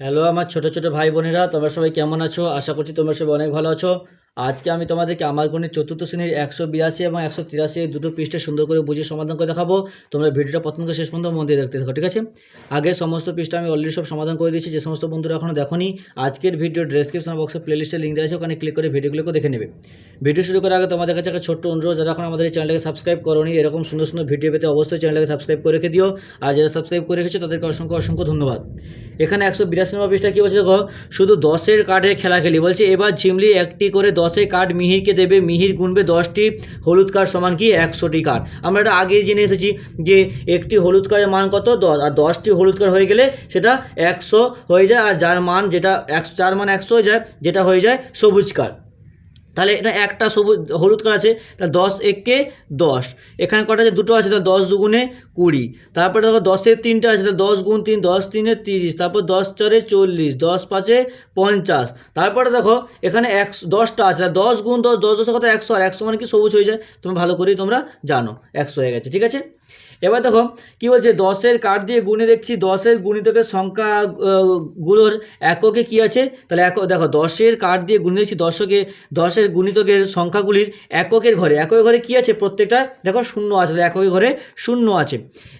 Hello আমার ছোট ছোট ভাই বোনেরা, তোমরা সবাই কেমন আছো? আশা করছি তোমরা সবাই অনেক ভালো আছো। আজকে আমি তোমাদেরকে আমার গণিত চতুর্থ শ্রেণির একশো বিরাশি এবং একশো তিরাশি এই দুটো পৃষ্ঠে সুন্দর করে বুঝিয়ে সমাধান করে দেখাবো। তোমরা ভিডিওটা প্রথম থেকে শেষ পর্যন্ত মন দিয়ে দেখতে থাকো, ঠিক আছে? আগে সমস্ত পৃষ্ঠা আমি অলরেডি সব সমাধান করে দিয়েছি, যে সমস্ত বন্ধুরা এখনও দেখোনি, আজকের ভিডিও ডেসক্রিপশন বক্সে প্লেলিস্টে লিঙ্ক দেওয়া আছে, ওখানে ক্লিক করে ভিডিওগুলোকে দেখে নেবে। ভিডিও শুরু করার আগে তোমাদের কাছে একটা ছোট্ট অনুরোধ, যারা এখন আমাদের এই চ্যানেলটাকে সাবস্ক্রাইব করোনি, এরকম সুন্দর সুন্দর ভিডিও পেতে অবশ্যই চ্যানেলটাকে সাবস্ক্রাইব করে রেখে দিও। আর যারা সাবস্ক্রাইব করে রেখেছো, তাদেরকে অসংখ্য অসংখ্য ধন্যবাদ। এখানে একশো বিরাশি নম্বর পৃষ্ঠা কী বলছে দেখো? শুধু দশের কার্ডের খেলা খেলি বলছে। এবার ঝিমলি একটি করে দশের কার্ড মিহিরকে দেবে। মিহির গুনবে দশটি। হলুদ কার্ড সমান কি? একশোটি কার্ড আমরা এটা আগেই জেনে এসেছি যে একটি হলুদ কার্ডের মান কত? দশ আর দশটি হলুদ কার্ড হয়ে গেলে সেটা একশো হয়ে যায়। আর যার মান যেটা একশো যার মান একশো হয়ে যায়, যেটা হয়ে যায় সবুজ কার্ড তাহলে এটা একটা সবুজ, হলুদ কালার আছে, তাহলে দশ একে দশ। এখানে কটা আছে? দুটো আছে, তাহলে দশ দুগুণে কুড়ি। তারপরে দেখো দশের তিনটে আছে, তাহলে দশ গুণ তিন, দশ তিনে তিরিশ। তারপর দশ চারে চল্লিশ, দশ পাঁচে পঞ্চাশ। তারপরে দেখো এখানে একশো দশটা আছে, তাহলে দশ গুণ দশ দশ দশের কত একশো, আর একশো মানে কি? সবুজ হয়ে যায়। তুমি ভালো করেই তোমরা জানো, একশো হয়ে গেছে, ঠিক আছে? এবার দেখো, কি বলছে? দশের কার্ড দিয়ে গুণে দেখছি, দশের গুণিতকের সংখ্যা গুলোর এককে কি আছে? তাহলে এক, দেখো, দশের কার্ড দিয়ে গুণে দেখছি, দশকে, দশের গুণিতকের সংখ্যাগুলির এককের ঘরে এককের ঘরে কি আছে? প্রত্যেকটা, দেখো, শূন্য আছে এককের ঘরে শূন্য আছে।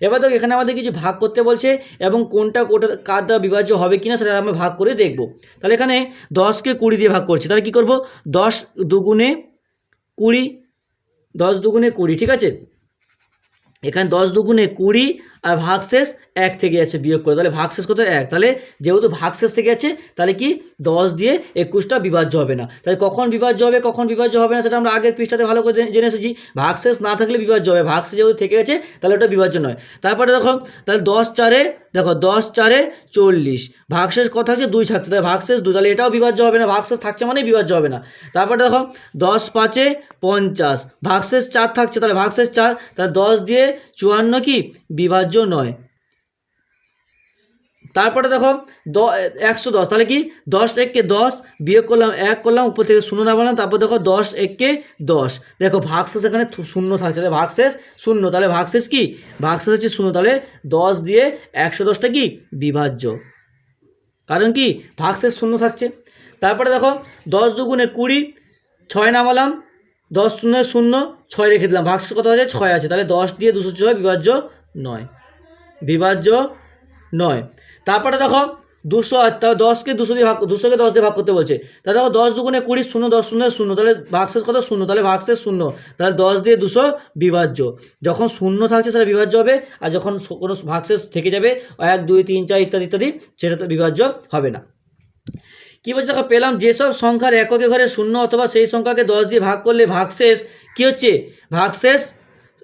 এবার দেখো, এখানে আমাদের কিছু ভাগ করতে বলছে, এবং কোনটা কোটা কার দ্বারা বিভাজ্য হবে কিনা সেটা আমরা ভাগ করে দেখব। তাহলে এখানে দশকে কুড়ি দিয়ে ভাগ করছি, তাহলে কি করব? দশ দুগুণে কুড়ি, দশ দুগুণে কুড়ি, ঠিক আছে? এখানে দশ দুগুণে কুড়ি আর ভাগশেষ এক থেকে আছে বিয়োগ করে তাহলে ভাগশেষ কত এক তাহলে যেহেতু ভাগশেষ থেকে আছে তাহলে কি দশ দিয়ে একুশটা বিভাজ্য হবে না তাহলে কখন বিভাজ্য হবে কখন বিভাজ্য হবে না সেটা আমরা আগের পৃষ্ঠাতে ভালো করে জেনে- এসেছি ভাগশেষ না থাকলে বিভাজ্য হবে ভাগশেষ যেহেতু থেকে গেছে তাহলে ওটা বিভাজ্য নয় তারপরে দেখো তাহলে দশ চারে দেখো দশ চারে চল্লিশ ভাগশেষ কথা আছে দুই থাকছে তাহলে ভাগশেষ দুই তাহলে এটাও বিভাজ্য হবে না ভাগশেষ থাকছে মানেই বিভাজ্য হবে না তারপরে দেখো দশ পাঁচে পঞ্চাশ ভাগশেষ চার থাকছে তাহলে ভাগশেষ চার তাহলে দশ দিয়ে চুয়ান্ন কি বিভাজ্য নয়। তারপরে দেখো, দ, একশো দশ। তাহলে কি? দশ এককে দশ বিয়োগ করলাম এক করলাম, উপর থেকে শূন্য না বললাম তারপর দেখো দশ এককে দশ। দেখো ভাগশেষ এখানে শূন্য থাকছে। তাহলে ভাগশেষ শূন্য। তাহলে ভাগশেষ কি? ভাগশেষ হচ্ছে শূন্য। তাহলে দশ দিয়ে একশো দশটা কি? বিভাজ্য। কারণ কি? ভাগশেষ শূন্য থাকছে। তারপরে দেখো, দশ দুগুণে কুড়ি, ছয় নামালাম দশ শূন্য শূন্য, ছয় রেখে দিলাম। ভাগশেষ কত আছে ছয় আছে। তাহলে দশ দিয়ে দুশো ছয় বিভাজ্য নয়। বিভাজ্য নয়। তারপরে দেখো দুশো দশকে দুশো দিয়ে ভাগ দুশোকে দশ দিয়ে ভাগ করতে বলছে। তাহলে দেখো দশ দুগুণে কুড়ি শূন্য, দশ শূন্য শূন্য, তাহলে ভাগশেষ কত? শূন্য, তাহলে ভাগশেষ শূন্য। তাহলে দশ দিয়ে দুশো বিভাজ্য। যখন শূন্য থাকছে সেটা বিভাজ্য হবে, আর যখন কোনো ভাগশেষ থেকে যাবে, এক, দুই, তিন, চার ইত্যাদি ইত্যাদি, সেটা তো বিভাজ্য হবে না। কী বলছে? দেখো পেলাম যেসব সংখ্যার এককে ঘরে শূন্য অথবা সেই সংখ্যাকে দশ দিয়ে ভাগ করলে ভাগশেষ কী হচ্ছে? ভাগশেষ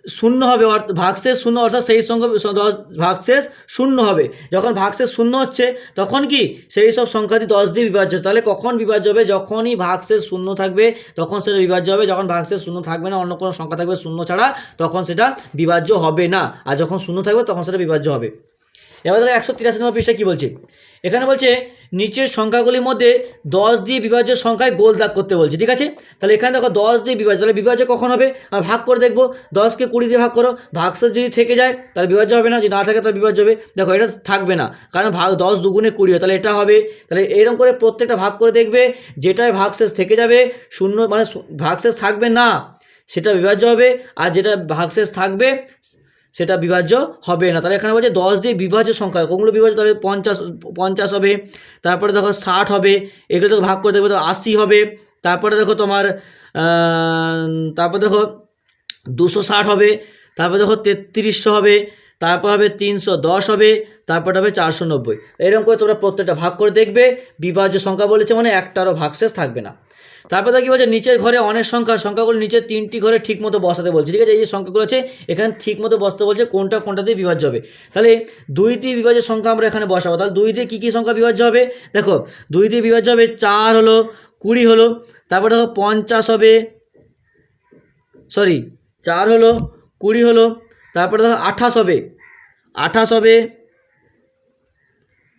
শূন্য হবে অর্থ, ভাগশেষ শূন্য, অর্থাৎ সেই সংখ্যা দশ, ভাগশেষ শূন্য হবে। যখন ভাগশেষ শূন্য হচ্ছে, তখন কি? সেই সব সংখ্যাটি দশ দিয়ে বিভাজ্য তাহলে কখন বিভাজ্য হবে? যখনই ভাগশেষ শূন্য থাকবে, তখন সেটা বিভাজ্য হবে। যখন ভাগশেষ শূন্য থাকবে না, অন্য কোনো সংখ্যা থাকবে শূন্য ছাড়া, তখন সেটা বিভাজ্য হবে না। আর যখন শূন্য থাকবে, তখন সেটা বিভাজ্য হবে। এবার দেখো একশো তিরাশি নম্বর পৃষ্ঠা কী বলছে? এখানে বলছে নিচের সংখ্যাগুলির মধ্যে দশ দিয়ে বিভাজ্য সংখ্যায় গোল দাগ করতে বলছে, ঠিক আছে? তাহলে এখানে দেখো দশ দিয়ে বিভাজ্য, তাহলে বিভাজ্য কখন হবে? আর ভাগ করে দেখব, দশকে কুড়ি দিয়ে ভাগ করো, ভাগশেষ যদি থেকে যায়, তাহলে বিভাজ্য হবে না, যদি না থাকে তাহলে বিভাজ্য হবে। দেখো এটা থাকবে না, কারণ ভাগ দশ দুগুণে কুড়ি হয়, তাহলে এটা হবে। তাহলে এরকম করে প্রত্যেকটা ভাগ করে দেখবে, যেটায় ভাগশেষ থেকে যাবে, শূন্য মানে ভাগশেষ থাকবে না, সেটা বিভাজ্য হবে, আর যেটা ভাগশেষ থাকবে সেটা বিভাজ্য হবে না। তাহলে এখানে বলছে দশ দিয়ে বিভাজ্য সংখ্যা কোনগুলো বিভাজ্য? তাহলে পঞ্চাশ পঞ্চাশ হবে। তারপরে দেখো ষাট হবে। এগুলো তো ভাগ করে দেখবে তো আশি হবে। তারপরে দেখো তোমার তারপর দেখো দুশো ষাট হবে। তারপর দেখো তেত্রিশশো হবে। তারপর হবে তিনশো দশ হবে। তারপর হবে চারশো নব্বই। এরকম করে তোমরা প্রত্যেকটা ভাগ করে দেখবে। বিভাজ্য সংখ্যা বলেছে মানে একটারও ভাগশেষ থাকবে না। তারপর দেখো কি বলছে, নিচের ঘরে অনেক সংখ্যা, সংখ্যাগুলো নিচের তিনটি ঘরে ঠিক মতো বসাতে বলছে। ঠিক আছে, এই যে সংখ্যাগুলো আছে, এখানে ঠিক মতো বসতে বলছে, কোনটা কোনটা দিয়ে বিভাজ্য হবে। তাহলে দুই দিয়ে বিভাজ্য সংখ্যা আমরা এখানে বসাবো। তাহলে দুই দিয়ে কী কী সংখ্যা বিভাজ্য হবে? দেখো, দুই দিয়ে বিভাজ্য হবে, চার হলো, কুড়ি হলো, তারপর দেখো পঞ্চাশ হবে, সরি, চার হলো, কুড়ি হলো, তারপরে দেখো আঠাশ হবে আঠাশ হবে,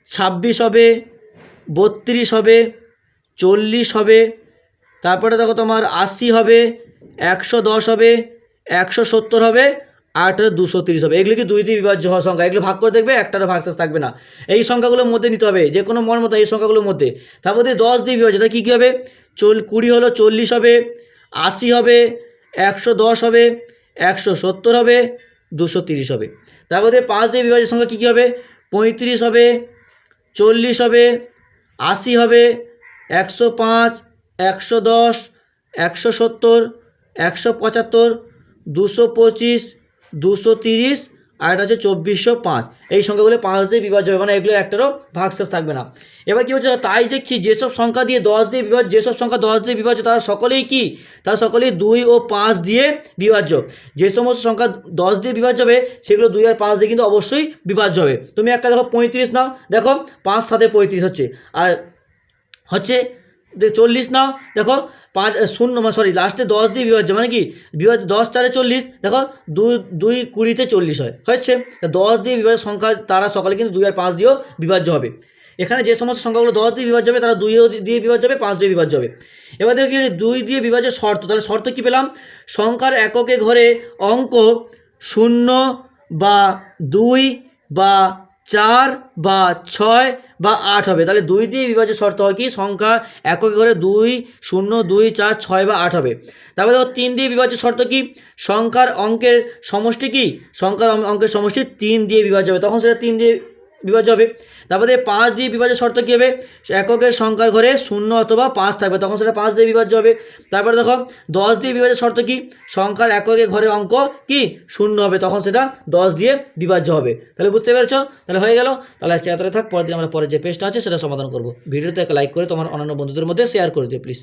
ছাব্বিশ হবে, বত্রিশ হবে, চল্লিশ হবে তারপরে দেখো তোমার আশি হবে, একশো দশ হবে, একশো সত্তর হবে একটা দুশো তিরিশ হবে। এগুলো কি দুই দিয়ে বিভাজ্য হওয়া সংখ্যা? এগুলো ভাগ করে দেখবে, একটারও ভাগশেষ থাকবে না। এই সংখ্যাগুলোর মধ্যে নিতে হবে, যে কোনো মন মতো এই সংখ্যাগুলোর মধ্যে। তারপর দিয়ে দশ দিয়ে বিভাজ্য, তাহলে কী কী হবে? চল, কুড়ি হলো চল্লিশ হবে, আশি হবে, একশো দশ হবে, একশো সত্তর হবে, দুশো তিরিশ হবে। তারপর দিয়ে পাঁচ দিয়ে বিভাজ্যের সংখ্যা কী কী হবে? পঁয়ত্রিশ হবে, চল্লিশ হবে, আশি হবে, একশো পাঁচ একশো দশ, একশো সত্তর, একশো পঁচাত্তর, দুশো পঁচিশ, দুশো তিরিশ আর এটা হচ্ছে চব্বিশশো পাঁচ। এই সংখ্যাগুলো পাঁচ দিয়ে বিভাজ্য হবে মানে এগুলো একটারও ভাগশেষ থাকবে না। এবার কী হচ্ছে, তাই দেখছি যেসব সংখ্যা দিয়ে দশ দিয়ে বিভাজ্য, যেসব সংখ্যা দশ দিয়ে বিভাজ্য, তারা সকলেই কি? তারা সকলেই দুই ও পাঁচ দিয়ে বিভাজ্য। যে সমস্ত সংখ্যা দশ দিয়ে বিভাজ্য হবে, সেগুলো দুই আর পাঁচ দিয়ে কিন্তু অবশ্যই বিভাজ্য হবে। তুমি একটা দেখো পঁয়ত্রিশ নাও, দেখো পাঁচ সাথে পঁয়ত্রিশ হচ্ছে। আর হচ্ছে চল্লিশ নাও, দেখো, পাঁচ শূন্য সরি লাস্টে দশ দিয়ে বিভাজ্য মানে কি? বিভাজ্য দশ চারে চল্লিশ, দেখো, দুই দুই কুড়িতে চল্লিশ হয়, হয়েছে? দশ দিয়ে বিভাজ্য সংখ্যা তারা সকালে কিন্তু দুই আর পাঁচ দিয়েও বিভাজ্য হবে। এখানে যে সমস্ত সংখ্যাগুলো দশ দিয়ে বিভাজ্য হবে, তারা দুইও দিয়ে বিভাজ্য হবে, পাঁচ দিয়ে বিভাজ্য হবে। এবার দেখো কি দুই দিয়ে বিভাজ্যের শর্ত, তাহলে শর্ত কী পেলাম? সংখ্যার এককে ঘরে অঙ্ক শূন্য বা দুই বা চার বা ছয় বা আট হবে। তাহলে দুই দিয়ে বিভাজ্য শর্ত হয় কি? সংখ্যা একক করে দুই, শূন্য, দুই, চার, ছয় বা আট হবে। তারপরে দেখো তিন দিয়ে বিভাজ্য শর্ত কি? সংখ্যার অঙ্কের সমষ্টি কি? সংখ্যার অঙ্কের সমষ্টি তিন দিয়ে বিভাজ্য হবে। তখন সেটা তিন দিয়ে বিভাজ্য হবে। তারপরে পাঁচ দিয়ে বিভাজ্য শর্ত কী হবে? এককের সংখ্যার ঘরে শূন্য অথবা পাঁচ থাকবে। তখন সেটা পাঁচ দিয়ে বিভাজ্য হবে। তারপরে দেখো, দশ দিয়ে বিভাজ্য শর্ত কী? সংখ্যার এককের ঘরে অঙ্ক কি? শূন্য হবে। তখন সেটা দশ দিয়ে বিভাজ্য হবে। তাহলে বুঝতে পেরেছ? তাহলে হয়ে গেল। তাহলে আজকে এতটা থাক। পরের দিন আমরা পরের যে পেজটা আছে, সেটা সমাধান করব। ভিডিওতে একটা লাইক করে তোমার অন্যান্য বন্ধুদের মধ্যে শেয়ার করে দিও প্লিজ